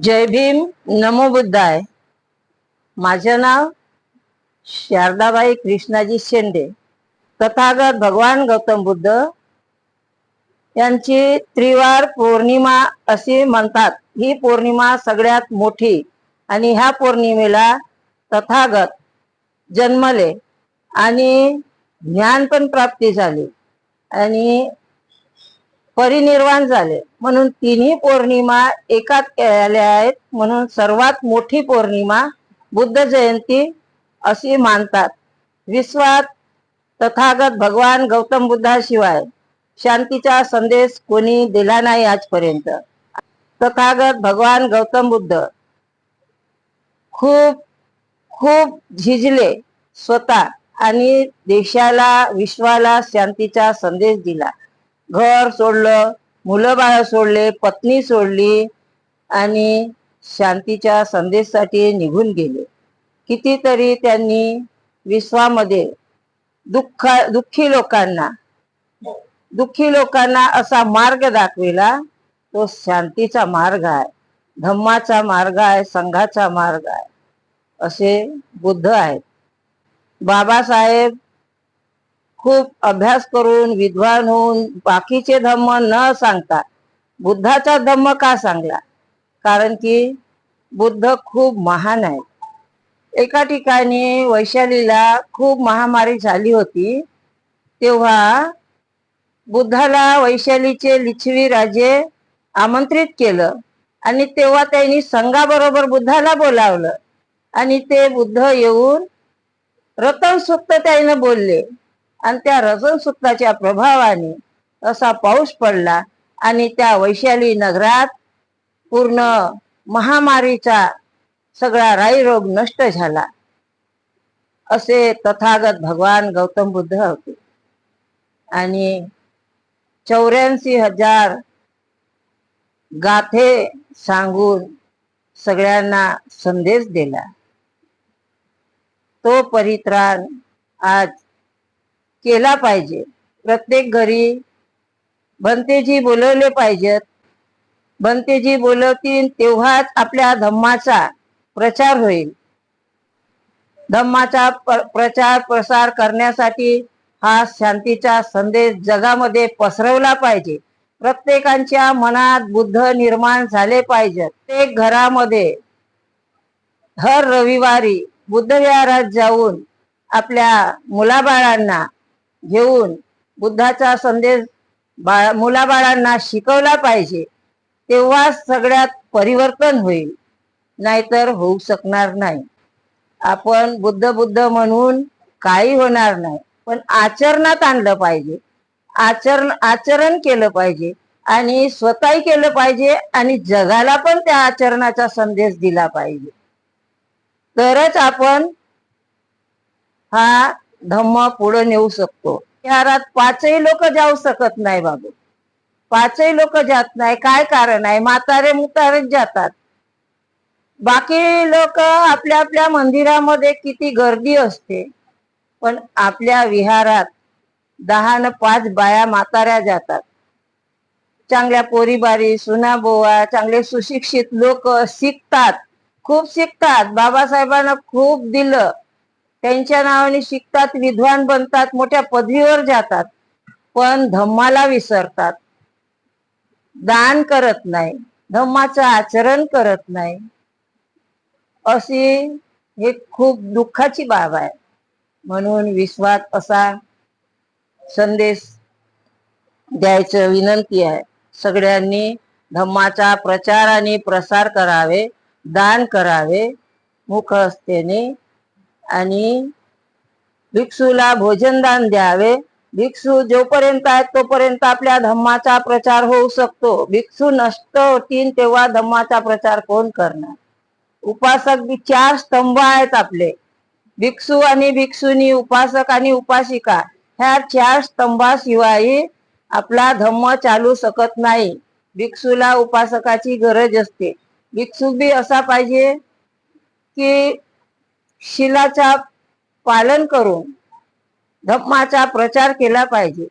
जय भीम नमो बुद्धाय. माझं नाव शारदाबाई कृष्णाजी शेंडे. तथागत भगवान गौतम बुद्ध यांची त्रिवार पौर्णिमा अशी म्हणतात. ही पौर्णिमा सगळ्यात मोठी आणि ह्या पौर्णिमेला तथागत जन्मले आणि ज्ञान पण प्राप्ती झाली. आणि परिनिर्वाण झाले. म्हणून तिन्ही पौर्णिमा एकात केल्या आहेत. म्हणून सर्वात मोठी पौर्णिमा बुद्ध जयंती अशी मानतात. विश्वात तथागत भगवान गौतम बुद्धाशिवाय शांतीचा संदेश कोणी दिला नाही आजपर्यंत. तथागत भगवान गौतम बुद्ध खूप खूप झिजले स्वतः आणि देशाला विश्वाला शांतीचा संदेश दिला. घर सोडलं मुलं बाळ सोडले पत्नी सोडली आणि शांतीच्या संदेशासाठी निघून गेले. कितीतरी त्यांनी विश्वामध्ये दुःख दुःखी लोकांना दुःखी लोकांना असा मार्ग दाखविला तो शांतीचा मार्ग आहे धम्माचा मार्ग आहे संघाचा मार्ग आहे असे बुद्ध आहेत. बाबासाहेब खूप अभ्यास करून विद्वान होऊन बाकीचे धम्म न सांगता. बुद्धाचा धम्म का सांगला? कारण की बुद्ध खूप महान आहे एका ठिकाणी वैशालीला खूप महामारी झाली होती. तेव्हा बुद्धाला वैशालीचे लिच्छवी राजे आमंत्रित केलं आणि तेव्हा त्यांनी संघाबरोबर बुद्धाला बोलावलं. आणि ते बुद्ध येऊन रतन सुक्त त्याने बोलले. आणि त्या रजन सूत्राच्या प्रभावाने असा पाऊस पडला आणि त्या वैशाली नगरात पूर्ण महामारीचा सगळा राईरोग नष्ट झाला. असे तथागत भगवान गौतम बुद्ध होते. आणि चौऱ्याऐंशी हजार गाथे सांगून सगळ्यांना संदेश दिला. तो परित्राण आज केला पाहिजे. प्रत्येक घरी भंतेजी बोलवले पाहिजेत. भंतेजी बोलवतील तेव्हाच आपल्या धम्माचा प्रचार होईल. धम्माचा प्रचार प्रसार करण्यासाठी हा शांतीचा संदेश जगामध्ये पसरवला पाहिजे. प्रत्येकांच्या मनात बुद्ध निर्माण झाले पाहिजे प्रत्येक घरामध्ये हर रविवारी बुद्धविहारात जाऊन आपल्या मुलाबाळांना घेऊन बुद्धाचा संदेश बाळा मुलाबाळांना शिकवला पाहिजे तेव्हा सगळ्यात परिवर्तन होईल. नाहीतर होऊ शकणार नाही. आपण बुद्ध बुद्ध म्हणून काही होणार नाही. पण आचरणात आणलं पाहिजे. आचरण आचरण केलं पाहिजे आणि स्वतःही केलं पाहिजे आणि जगाला पण त्या आचरणाचा संदेश दिला पाहिजे. तरच आपण हा धम्म पुढे नेऊ शकतो. विहारात पाचही लोक जाऊ शकत नाही बाबू. पाचही लोक जात नाही. काय कारण आहे? म्हातारे मुतारेच जातात. बाकी लोक आपल्या आपल्या मंदिरामध्ये किती गर्दी असते. पण आपल्या विहारात दहा न पाच बाया म्हाताऱ्या जातात. चांगल्या पोरीबारी सुनाबोवा चांगले सुशिक्षित लोक शिकतात. खूप शिकतात. बाबासाहेबांना खूप दिलं. त्यांच्या नावाने शिकतात विद्वान बनतात मोठ्या पदवीवर जातात पण धम्माला विसरतात. दान करत नाही धम्माचं आचरण करत नाही. अशी हे खूप दुःखाची बाब आहे. म्हणून विश्वात असा संदेश द्यायचं विनंती आहे. सगळ्यांनी धम्माचा प्रचार आणि प्रसार करावे दान करावे मुखहस्तेने आणि भिक्षूला भोजनदान द्यावे. भिक्षू जोपर्यंत आहेत तोपर्यंत आपल्या धम्माचा प्रचार होऊ शकतो. भिक्षू नष्ट होतील तेव्हा धम्माचा प्रचार कोण करणार? उपासक बी चार स्तंभ आहेत आपले. भिक्षू आणि भिक्षुनी उपासक आणि उपासिका ह्या चार स्तंभाशिवाय आपला धम्म चालू शकत नाही. भिक्षूला उपासकाची गरज असते. भिक्षू बी असा पाहिजे की शिलाचा पालन करून धम्माचा प्रचार केला पाहिजे.